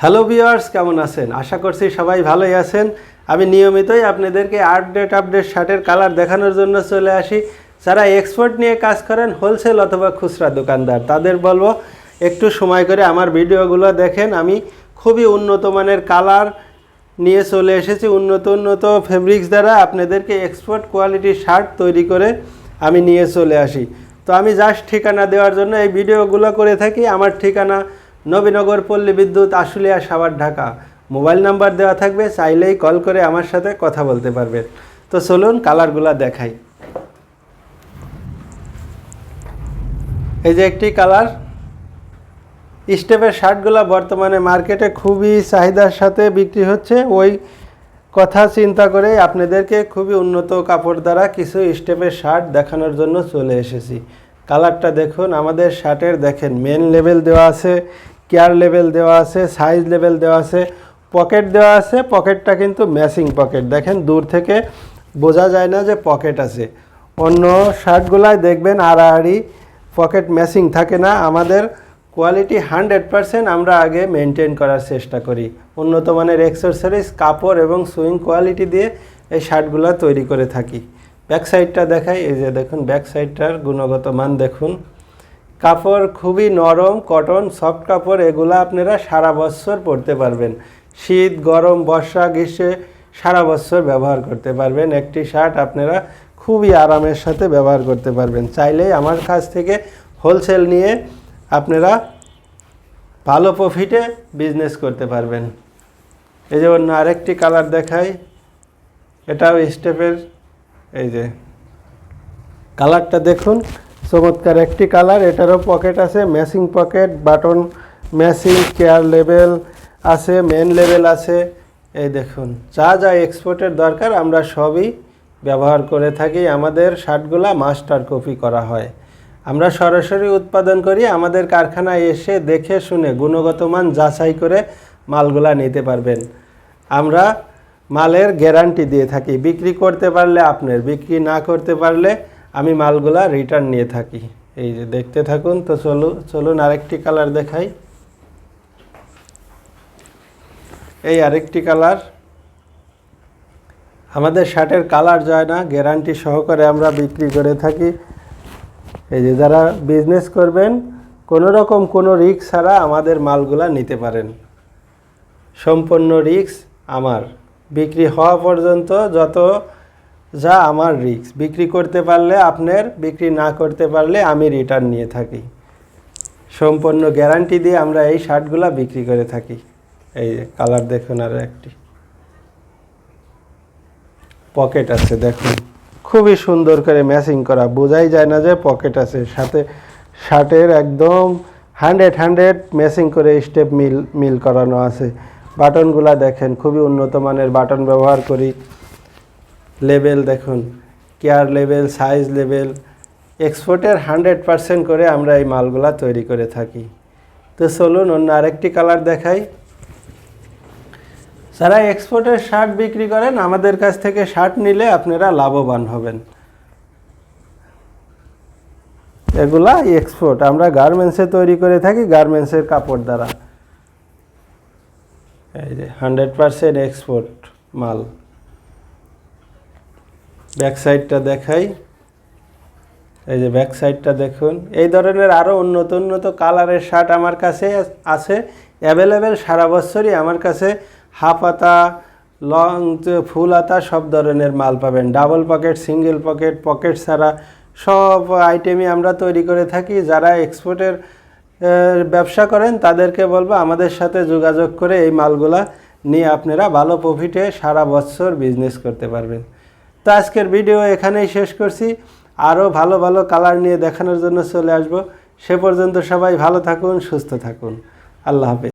Hello viewers কেমন আছেন? আশা করছি সবাই ভালোই আছেন। আমি নিয়মিতই আপনাদেরকে আপডেট আপডেট শার্টের কালার দেখানোর জন্য চলে আসি। যারা এক্সপোর্ট নিয়ে কাজ করেন হোলসেল অথবা খুচরা দোকানদার, তাদের বলব, একটু সময় করে আমার ভিডিওগুলো দেখেন। আমি খুবই উন্নত মানের কালার নিয়ে চলে এসেছি। উন্নত উন্নত ফেব্রিক্স দ্বারা আপনাদেরকে এক্সপোর্ট কোয়ালিটির শার্ট তৈরি করে আমি নিয়ে চলে আসি। তো আমি জাস্ট ঠিকানা দেওয়ার জন্য এই ভিডিওগুলো করে থাকি। আমার ঠিকানা নবীনগর পল্লী বিদ্যুৎ আশুলিয়া সাভার ঢাকা। মোবাইল নাম্বার দেওয়া থাকবে, চাইলেই কল করে আমার সাথে কথা বলতে পারবেন। তো চলুন কালারগুলো দেখাই। এই যে একটি কালার। স্টেপের শার্টগুলো বর্তমানে মার্কেটে খুবই চাহিদার সাথে বিক্রি হচ্ছে। ওই কথা চিন্তা করে আপনাদেরকে খুবই উন্নত কাপড় দ্বারা কিছু স্টেপের শার্ট দেখানোর জন্য চলে এসেছি। কালারটা দেখুন, আমাদের শার্টের দেখেন মেন লেভেল দেওয়া আছে। কেয়ার লেভেল দেওয়া আছে সাইজ লেভেল দেওয়া আছে পকেট দেওয়া আছে পকেটটা কিন্তু ম্যাচিং পকেট দেখেন দূর থেকে বোঝা যায় না যে পকেট আছে। অন্য শার্টগুলায় দেখবেন আড়াআড়ি পকেট ম্যাচিং থাকে না। আমাদের কোয়ালিটি হান্ড্রেড পারসেন্ট আমরা আগে মেনটেন করার চেষ্টা করি। উন্নত মানের এক্সেসরিজ কাপড় এবং সুইং কোয়ালিটি দিয়ে এই শার্টগুলো তৈরি করে থাকি। ব্যাক সাইডটা দেখাই, এই যে দেখুন ব্যাক সাইডটার গুণগত মান দেখুন। কাপড় খুবই নরম, কটন সফট কাপড়, এগুলো আপনারা সারা বছর পরতে পারবেন। শীত, গরম, বর্ষা, গ্রীষ্মে সারা বছর ব্যবহার করতে পারবেন। একটি শার্ট আপনারা খুবই আরামের সাথে ব্যবহার করতে পারবেন। চাইলেই আমার কাছ থেকে হোলসেল নিয়ে আপনারা ভালো প্রফিটে বিজনেস করতে পারবেন। এই যে অন্য আরেকটি কালার দেখাই। এটাও স্টেপের এই যে কালারটা দেখুন। চমৎকার একটি কালার, এটারও পকেট আছে matching pocket button matching care level আছে মেন লেভেল আছে। এই দেখুন, যা যা এক্সপোর্টের দরকার, আমরা সবই ব্যবহার করে থাকি। আমাদের শার্টগুলা মাস্টার কপি করা হয়। আমরা সরাসরি উৎপাদন করি, আমাদের কারখানায় এসে দেখে শুনে গুণগত মান যাচাই করে মালগুলা নিতে পারবেন। আমরা মালের গ্যারান্টি দিয়ে থাকি। বিক্রি করতে পারলে আপনার, বিক্রি না করতে পারলে আমি মালগুলা রিটার্ন নিয়ে থাকি। এই যে দেখতে থাকুন, তো চলুন চলুন আরেকটি কালার দেখাই। এই আরেকটি কালার আমাদের শার্টের কালার যায় না গ্যারান্টি সহকারে আমরা বিক্রি করে থাকি। এই যে যারা বিজনেস করবেন কোনো রকম কোনো রিক্স ছাড়া আমাদের মালগুলা নিতে পারেন। সম্পূর্ণ রিক্স আমার। বিক্রি হওয়া পর্যন্ত যত যা আমার রিস্ক বিক্রি করতে পারলে আপনার, বিক্রি না করতে পারলে আমি রিটার্ন নিয়ে থাকি। সম্পূর্ণ গ্যারান্টি দিয়ে আমরা এই শার্টগুলা বিক্রি করে থাকি। এই কালার দেখুন আর একটি। পকেট আছে, দেখুন। খুবই সুন্দর করে ম্যাচিং করা। বোঝাই যায় না যে পকেট আছে। সাথে শার্টের একদম হান্ড্রেড হান্ড্রেড ম্যাচিং করে স্টেপ মিল মিল করানো আছে। বাটনগুলা দেখেন, খুবই উন্নত মানের বাটন ব্যবহার করি। লেভেল দেখুন, কেয়ার লেভেল, সাইজ লেভেল, এক্সপোর্টের হান্ড্রেড পারসেন্ট করে আমরা এই মালগুলা তৈরি করে থাকি। তো চলুন, অন্য আরেকটি কালার দেখাই। যারা এক্সপোর্টের শার্ট বিক্রি করেন, আমাদের কাছ থেকে শার্ট নিলে আপনারা লাভবান হবেন। এগুলা এক্সপোর্ট, আমরা গার্মেন্টসে তৈরি করে থাকি, গার্মেন্টসের কাপড় দ্বারা। এই যে, হান্ড্রেড পারসেন্ট এক্সপোর্ট মাল। ব্যাক সাইডটা দেখাই। এই যে ব্যাক সাইডটা দেখুন। এই ধরনের আরও উন্নত উন্নত কালারের শার্ট আমার কাছে আছে। অ্যাভেলেবেল সারা বছরই আমার কাছে হাফ আতা লং ফুল আতা সব ধরনের মাল পাবেন। Double pocket, single pocket pocket ছাড়া সব আইটেমই আমরা তৈরি করে থাকি। যারা এক্সপোর্টের ব্যবসা করেন তাদেরকে বলব আমাদের সাথে যোগাযোগ করে এই মালগুলা নিয়ে আপনারা ভালো প্রফিটে সারা বছর বিজনেস করতে পারবেন। তো আজকের ভিডিও এখানেই শেষ করছি। আরও ভালো ভালো কালার নিয়ে দেখানোর জন্য চলে আসব। সে পর্যন্ত সবাই ভালো থাকুন, সুস্থ থাকুন। আল্লাহ হাফেজ।